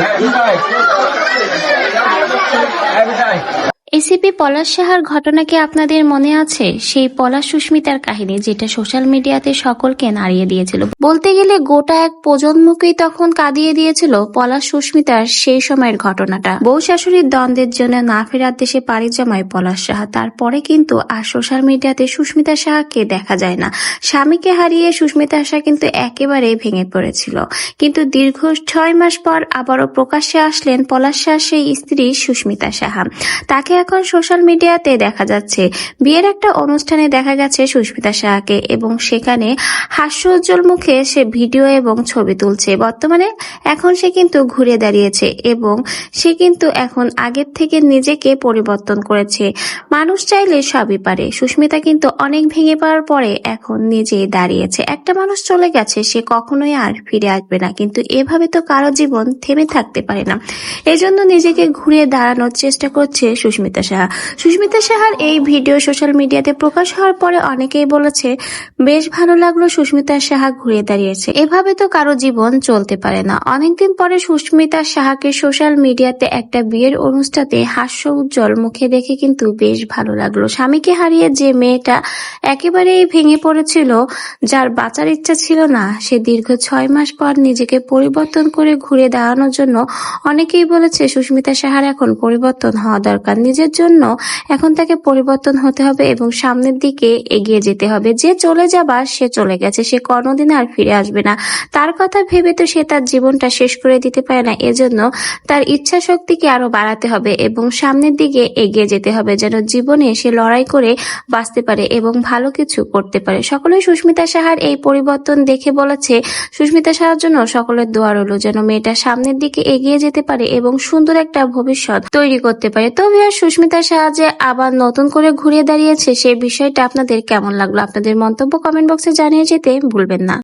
Yeah, you guys. ACP Palash সাহার ঘটনা কি আপনাদের মনে আছে? সেই পলাশ সুস্মিতার কাহিনী যেটা সোশ্যাল মিডিয়াতে সকলকে নাড়িয়ে দিয়েছিল। বলতে গেলে গোটা এক প্রজন্মকেই তখন কাঁদিয়ে দিয়েছিল পলাশ সুস্মিতার সেই সময়ের ঘটনাটা। বউ শাশুড়ির দ্বন্দ্বের জন্য না ফেরার দেশে পাড়ি জমায় পলাশ সাহা। তারপরে কিন্তু আর সোশ্যাল মিডিয়াতে সুস্মিতা সাহাকে দেখা যায় না। স্বামীকে হারিয়ে সুস্মিতা সাহা কিন্তু একেবারে ভেঙে পড়েছিল। কিন্তু দীর্ঘ ছয় মাস পর আবারও প্রকাশ্যে আসলেন পলাশ সাহার সেই স্ত্রী সুস্মিতা সাহা। তাকে এখন সোশ্যাল মিডিয়াতে দেখা যাচ্ছে। বিয়ের একটা অনুষ্ঠানে দেখা গেছে সুস্মিতা শাহকে এবং সেখানে হাস্যোজ্জ্বল মুখে সে ভিডিও এবং ছবি তুলছে। বর্তমানে এখন সে কিন্তু ঘুরে দাঁড়িয়েছে এবং সে কিন্তু এখন আগের থেকে নিজেকে পরিবর্তন করেছে। মানুষ চাইলে সবই পারে। সুস্মিতা কিন্তু অনেক ভেঙে পাওয়ার পরে এখন নিজেই দাঁড়িয়েছে। একটা মানুষ চলে গেছে, সে কখনোই আর ফিরে আসবে না। কিন্তু এভাবে তো কারও জীবন থেমে থাকতে পারে না। এজন্য নিজেকে ঘুরে দাঁড়ানোর চেষ্টা করছে সুস্মিতা। সাহা। সুস্মিতা সাহার এই ভিডিও সোশ্যাল মিডিয়াতে প্রকাশ হওয়ার পরে অনেকেই বলেছে, বেশ ভালো লাগল সুস্মিতা সাহা ঘুরে দাঁড়িয়েছে। এভাবে তো কারও জীবন চলতে পারে না। অনেকদিন পরে সুস্মিতা সাহাকে সোশ্যাল মিডিয়াতে একটা বিয়ের অনুষ্ঠানে হাস্য উজ্জ্বল মুখে দেখে কিন্তু বেশ ভালো লাগল। স্বামীকে হারিয়ে যে মেয়েটা একেবারেই ভেঙে পড়েছিল, যার বাঁচার ইচ্ছা ছিল না, সে দীর্ঘ ছয় মাস পর নিজেকে পরিবর্তন করে ঘুরে দাঁড়ানোর জন্য অনেকেই বলেছে, সুস্মিতা সাহার এখন পরিবর্তন হওয়া দরকার। নিজের জন্য এখন তাকে পরিবর্তন হতে হবে এবং সামনের দিকে এগিয়ে যেতে হবে। যে চলে যাবার সে চলে গেছে। সে কোনোদিন আর ফিরে আসবে না। তার কথা ভেবে তো সে তার জীবনটা শেষ করে দিতে পারে না। এজন্য তার ইচ্ছা শক্তিকে আরও বাড়াতে হবে এবং সামনের দিকে এগিয়ে যেতে হবে যেন জীবনে সে লড়াই করে বাঁচতে পারে এবং ভালো কিছু করতে পারে। সকলেই সুস্মিতা সাহার এই পরিবর্তন দেখে বলেছে, সুস্মিতা সাহার জন্য সকলের দোয়া রইল যেন মেয়েটা সামনের দিকে এগিয়ে যেতে পারে এবং সুন্দর একটা ভবিষ্যৎ তৈরি করতে পারে। তো ভিয়ার সুস্মিতা সাহায্যে আবার নতুন করে ঘুরে দাঁড়িয়েছে সেই বিষয়টা আপনাদের কেমন লাগল? আপনাদের মন্তব্য কমেন্ট বক্সে জানিয়ে যেতে ভুলবেন না।